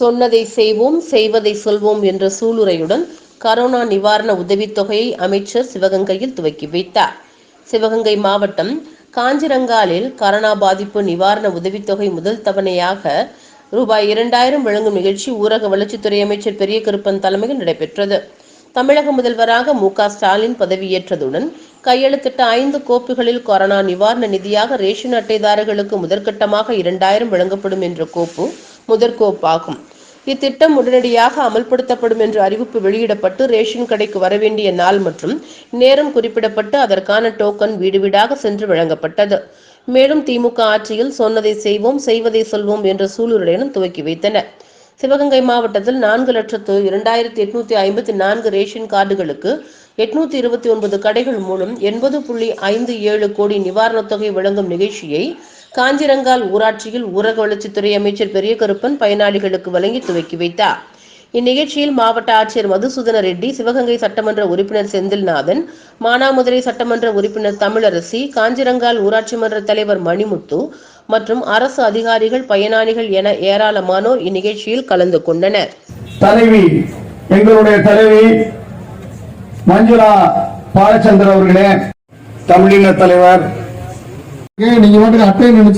சொன்னதை செய்வோம் செய்வதை சொல்வோம் என்ற சூளுரையுடன் கரோனா நிவாரண உதவித்தொகையை அமைச்சர் சிவகங்கையில் துவக்கி வைத்தார். சிவகங்கை மாவட்டம் காஞ்சிரங்காலில் கரோனா பாதிப்பு நிவாரண உதவித்தொகை முதல் தவணையாக ரூபாய் இரண்டாயிரம் வழங்கும் நிகழ்ச்சி ஊரக வளர்ச்சித்துறை அமைச்சர் பெரிய கருப்பன் தலைமையில் நடைபெற்றது. தமிழக முதல்வராக மு க ஸ்டாலின் பதவியேற்றதுடன் கையெழுத்திட்ட ஐந்து கோப்புகளில் கொரோனா நிவாரண நிதியாக ரேஷன் அட்டைதாரர்களுக்கு முதற்கட்டமாக இரண்டாயிரம் வழங்கப்படும் என்ற கோப்பு முதற்கோப்பாகும். இத்திட்டம் உடனடியாக அமல்படுத்தப்படும் என்று அறிவிப்பு வெளியிடப்பட்டு ரேஷன் கடைக்கு வரவேண்டிய நாள் மற்றும் நேரம் குறிப்பிடப்பட்டு அதற்கான டோக்கன் வீடு வீடாக சென்று வழங்கப்பட்டது. மேலும் திமுக ஆட்சியில் சொன்னதை செய்வோம் செய்வதை சொல்வோம் என்ற சூளுரையுடன் துவக்கி வைத்தனர் சிவகங்கை மாவட்டத்தில் நான்கு லட்சத்து இரண்டாயிரத்தி எட்நூத்தி ஐம்பத்தி நான்கு ரேஷன் கார்டுகளுக்கு எட்நூத்தி இருபத்தி ஒன்பது கடைகள் மூலம் எண்பது புள்ளி ஐந்து ஏழு கோடி நிவாரணத் தொகை வழங்கும் நிகழ்ச்சியை காஞ்சிரங்கால் ஊராட்சியில் ஊரக வளர்ச்சித்துறை அமைச்சர் பெரிய கருப்பன் பயனாளிகளுக்கு வழங்கி துவக்கி வைத்தார். இந்நிகழ்ச்சியில் மாவட்ட ஆட்சியர் மதுசூதன ரெட்டி சிவகங்கை சட்டமன்ற உறுப்பினர் செந்தில்நாதன் மானாமதுரை சட்டமன்ற உறுப்பினர் தமிழரசி காஞ்சிரங்கால் ஊராட்சி மன்ற தலைவர் மணிமுத்து மற்றும் அரசு அதிகாரிகள் பயனாளிகள் என ஏராளமானோர் இந்நிகழ்ச்சியில் கலந்து கொண்டனர். தலைவி எங்களுடைய தலைவி மஞ்சுளா பாலச்சந்திர அவர்களே தமிழின தலைவர் நீங்க மட்டும் அட்டை நினைச்சு